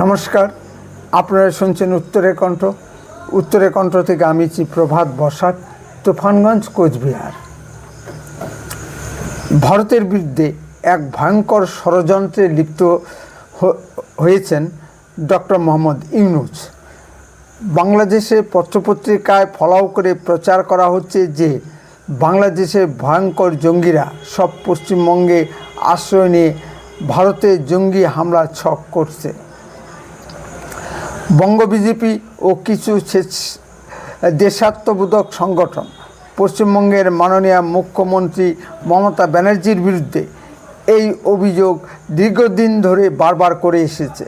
নমস্কার, আপনারা শুনছেন উত্তরের কণ্ঠ। উত্তরের কণ্ঠ থেকে আমি চি প্রভাত বসাক, তুফানগঞ্জ, কোচবিহার। ভারতের বিরুদ্ধে এক ভয়ঙ্কর ষড়যন্ত্রে লিপ্ত হয়েছেন ডক্টর মোহাম্মদ ইউনুস। বাংলাদেশে পত্রপত্রিকায় ফলাও করে প্রচার করা হচ্ছে যে বাংলাদেশের ভয়ঙ্কর জঙ্গিরা সব পশ্চিমবঙ্গে আশ্রয় নিয়ে ভারতে জঙ্গি হামলা ছক করছে। বঙ্গ বিজেপি ও কিছু দেশাত্মবোধক সংগঠন। পশ্চিমবঙ্গের মাননীয় মুখ্যমন্ত্রী মমতা ব্যানার্জির বিরুদ্ধে এই অভিযোগ দীর্ঘদিন ধরে বারবার করে এসেছে।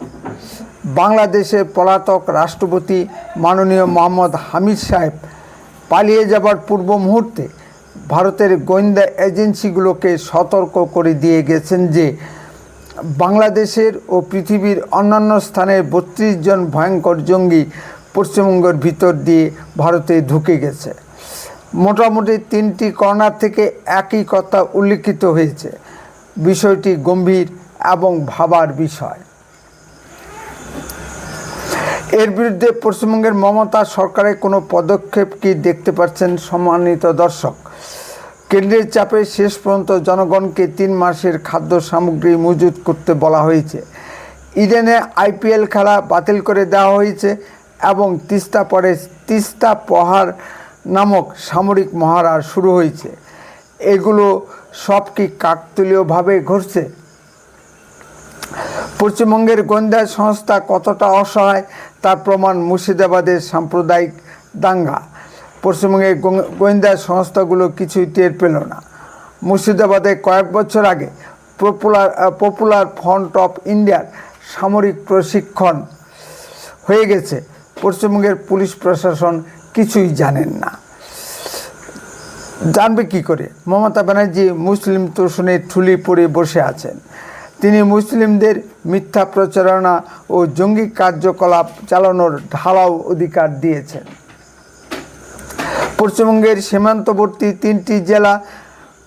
বাংলাদেশের পলাতক রাষ্ট্রপতি মাননীয় মোহাম্মদ হামিদ সাহেব পালিয়ে যাবার পূর্ব মুহূর্তে ভারতের গোয়েন্দা এজেন্সিগুলোকে সতর্ক করে দিয়ে গেছেন যে বাংলাদেশের ও পৃথিবীর অন্যান্য স্থানের বত্রিশ জন ভয়ঙ্কর জঙ্গি পশ্চিমবঙ্গের ভিতর দিয়ে ভারতে ঢুকে গেছে। মোটামুটি তিনটি কর্নার থেকে একই কথা উল্লিখিত হয়েছে। বিষয়টি গম্ভীর এবং ভাবার বিষয়। এর বিরুদ্ধে পশ্চিমবঙ্গের মমতা সরকারের কোনো পদক্ষেপ কি দেখতে পাচ্ছেন সম্মানিত দর্শক? কেন্দ্রের চাপে শেষ পর্যন্ত জনগণকে তিন মাসের খাদ্য সামগ্রী মজুত করতে বলা হয়েছে। ইডেনে আইপিএল খেলা বাতিল করে দেওয়া হয়েছে এবং তিস্তা পরে তিস্তা পহার নামক সামরিক মহারা শুরু হয়েছে। এগুলো সব কি কাকতলীয়ভাবে ঘটছে? পশ্চিমবঙ্গের গোয়েন্দা সংস্থা কতটা অসহায় তার প্রমাণ মুর্শিদাবাদের সাম্প্রদায়িক দাঙ্গা। পশ্চিমবঙ্গের গো- গোয়েন্দা সংস্থাগুলো কিছুই টের পেল না। মুর্শিদাবাদে কয়েক বছর আগে পপুলার পপুলার ফ্রন্ট অফ ইন্ডিয়ার সামরিক প্রশিক্ষণ হয়ে গেছে। পশ্চিমবঙ্গের পুলিশ প্রশাসন কিছুই জানেন না। জানবে কি করে? মমতা ব্যানার্জি মুসলিম তোষণে ঠুলি পড়ে বসে আছেন। তিনি মুসলিমদের মিথ্যা প্রচারণা ও জঙ্গি কার্যকলাপ চালানোর ঢালাও অধিকার দিয়েছেন। পশ্চিমবঙ্গের সীমান্তবর্তী তিনটি জেলা,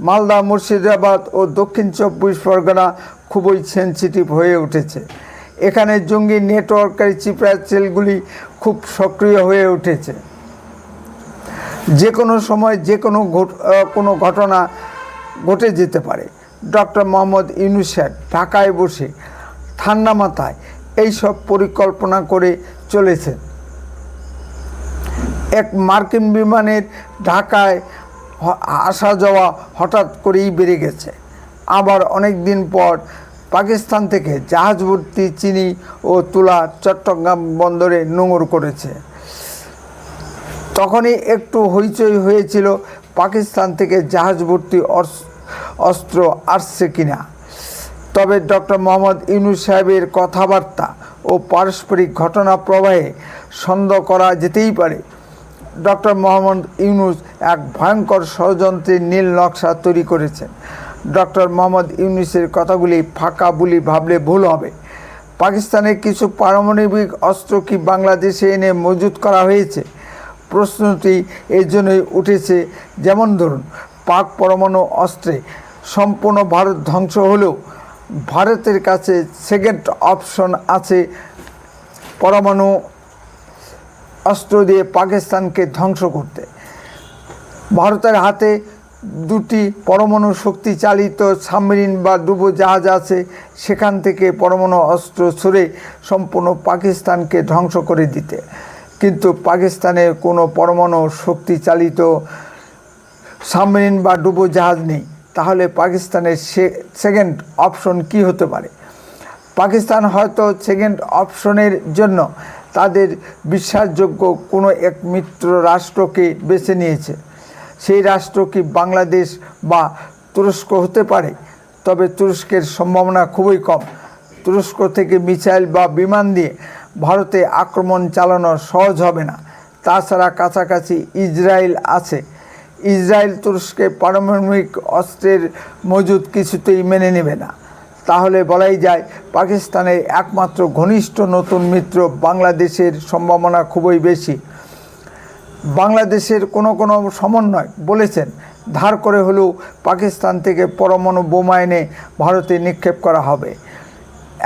মালদা, মুর্শিদাবাদ ও দক্ষিণ চব্বিশ পরগনা খুবই সেন্সিটিভ হয়ে উঠেছে। এখানে জঙ্গি নেটওয়ার্কের চিপড়া সেলগুলি খুব সক্রিয় হয়ে উঠেছে। যে কোনো সময় যে কোনো কোনো ঘটনা ঘটে যেতে পারে। ডক্টর মোহাম্মদ ইউনুসেফ ঢাকায় বসে ঠান্ডা মাথায় এইসব পরিকল্পনা করে চলেছেন। এক মার্কিন বিমানের ঢাকায় আসা যাওয়া হঠাৎ করেই বেড়ে গেছে। আবার অনেক দিন পর পাকিস্তান থেকে জাহাজ ভর্তি চিনি ও তুলা চট্টগ্রাম বন্দরে নোঙর করেছে। তখনই একটু হইচই হয়েছিল পাকিস্তান থেকে জাহাজ ভর্তি অস- অস্ত্র আসছে কিনা। তবে ডক্টর মোহাম্মদ ইউনুস সাহেবের কথাবার্তা ও পারস্পরিক ঘটনা প্রবাহে সন্দেহ করা যেতেই পারে। ডক্টর মোহাম্মদ ইউনুস এক ভয়ঙ্কর ষড়যন্ত্রের নীল নকশা তৈরি করেছেন। ডক্টর মোহাম্মদ ইউনুসের কথাগুলি ফাঁকা বলি ভাবলে ভুল হবে। পাকিস্তানের কিছু পারমাণবিক অস্ত্র কি বাংলাদেশে এনে মজুত করা হয়েছে? প্রশ্নটি এর জন্যই উঠেছে, যেমন ধরুন, পাক পরমাণু অস্ত্রে সম্পূর্ণ ভারত ধ্বংস হলেও ভারতের কাছে সেকেন্ড অপশন আছে পরমাণু অস্ত্র দিয়ে পাকিস্তানকে ধ্বংস করতে। ভারতের হাতে দুটি পরমাণু শক্তি চালিত সাবমেরিন বা ডুবো জাহাজ আছে, সেখান থেকে পরমাণু অস্ত্র ছড়ে সম্পূর্ণ পাকিস্তানকে ধ্বংস করে দিতে। কিন্তু পাকিস্তানের কোনো পরমাণু শক্তি চালিত সাবমেরিন বা ডুবো জাহাজ নেই। তাহলে পাকিস্তানের সেকেন্ড অপশন কি হতে পারে? পাকিস্তান হয়তো সেকেন্ড অপশনের জন্য তাদের বিশ্বাসযোগ্য কোনো এক মিত্র রাষ্ট্রকে বেছে নিয়েছে। সেই রাষ্ট্র কি বাংলাদেশ বা তুরস্ক হতে পারে? তবে তুরস্কের সম্ভাবনা খুবই কম। তুরস্ক থেকে মিসাইল বা বিমান দিয়ে ভারতে আক্রমণ চালানো সহজ হবে না। তাছাড়া কাছাকাছি ইসরায়েল আছে। ইসরায়েল তুরস্কে পারমাণবিক অস্ত্রের মজুদ কিছুতেই মেনে নেবে না। তাহলে বলাই যায় পাকিস্তানের একমাত্র ঘনিষ্ঠ নতুন মিত্র বাংলাদেশের সম্ভাবনা খুবই বেশি। বাংলাদেশের কোনো কোনো সমন্বয় বলেছেন, ধার করে হলেও পাকিস্তান থেকে পরমাণু বোমা এনে ভারতে নিক্ষেপ করা হবে।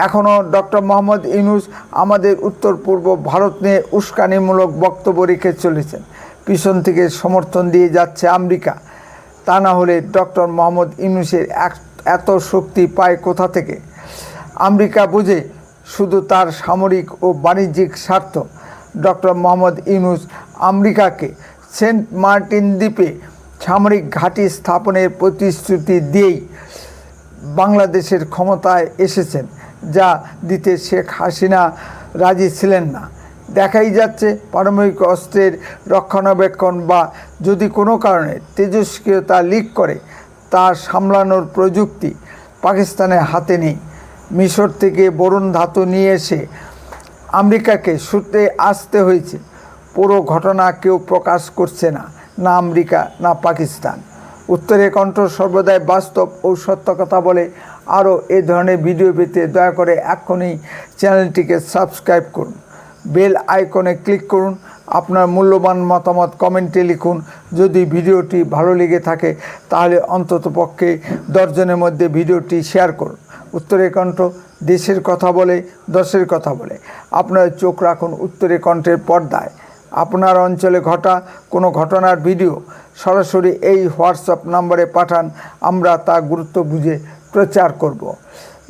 এখনও ডক্টর মোহাম্মদ ইউনুস আমাদের উত্তর পূর্ব ভারত নিয়ে উস্কানিমূলক বক্তব্য রেখে চলেছেন। পিছন থেকে সমর্থন দিয়ে যাচ্ছে আমেরিকা। তা না হলে ডক্টর মোহাম্মদ ইউনুসের এক এত শক্তি পায় কোথা থেকে? আমেরিকা বুঝে শুধু তার সামরিক ও বাণিজ্যিক স্বার্থ। ডক্টর মোহাম্মদ ইউনুস আমেরিকাকে সেন্ট মার্টিন দ্বীপে সামরিক ঘাঁটি স্থাপনের প্রতিশ্রুতি দিয়েই বাংলাদেশের ক্ষমতায় এসেছেন, যা দিতে শেখ হাসিনা রাজি ছিলেন না। দেখাই যাচ্ছে পারমাণবিক অস্ত্রের রক্ষণাবেক্ষণ বা যদি কোনো কারণে তেজস্ক্রিয়তা লিক করে তা সামলানোর প্রযুক্তি পাকিস্তানের হাতে নেই। মিশর থেকে বরুণ ধাতু নিয়ে এসে আমেরিকাকে ছুটে আসতে হয়েছে। পুরো ঘটনা কেউ প্রকাশ করছে না না আমেরিকা, না পাকিস্তান। উত্তরে কণ্ঠ সর্বদাই বাস্তব ও সত্য কথা বলে। আরও এ ধরনের ভিডিও পেতে দয়া করে এখনই চ্যানেলটিকে সাবস্ক্রাইব করুন। বেল আইকনে ক্লিক করুন। আপনার মূল্যবান মতামত কমেন্টে লিখুন। যদি ভিডিওটি ভালো লেগে থাকে, তাহলে অন্ততপক্ষে দশজনের মধ্যে ভিডিওটি শেয়ার করুন। উত্তরে কণ্ঠ দেশের কথা বলে, দশের কথা বলে। আপনার চোখ রাখুন উত্তরে কণ্ঠের পর্দায়। আপনার অঞ্চলে ঘটা কোনো ঘটনার ভিডিও, সরাসরি এই হোয়াটসঅ্যাপ নম্বরে পাঠান, আমরা তা গুরুত্ব বুঝে প্রচার করব।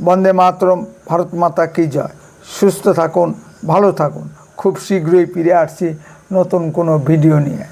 বন্দে মাতরম, ভারত মাতা কি জয়? সুস্থ থাকুন, ভালো থাকুন। খুব শীঘ্রই ফিরে আসছি। নতুন কোনো ভিডিও নিয়ে।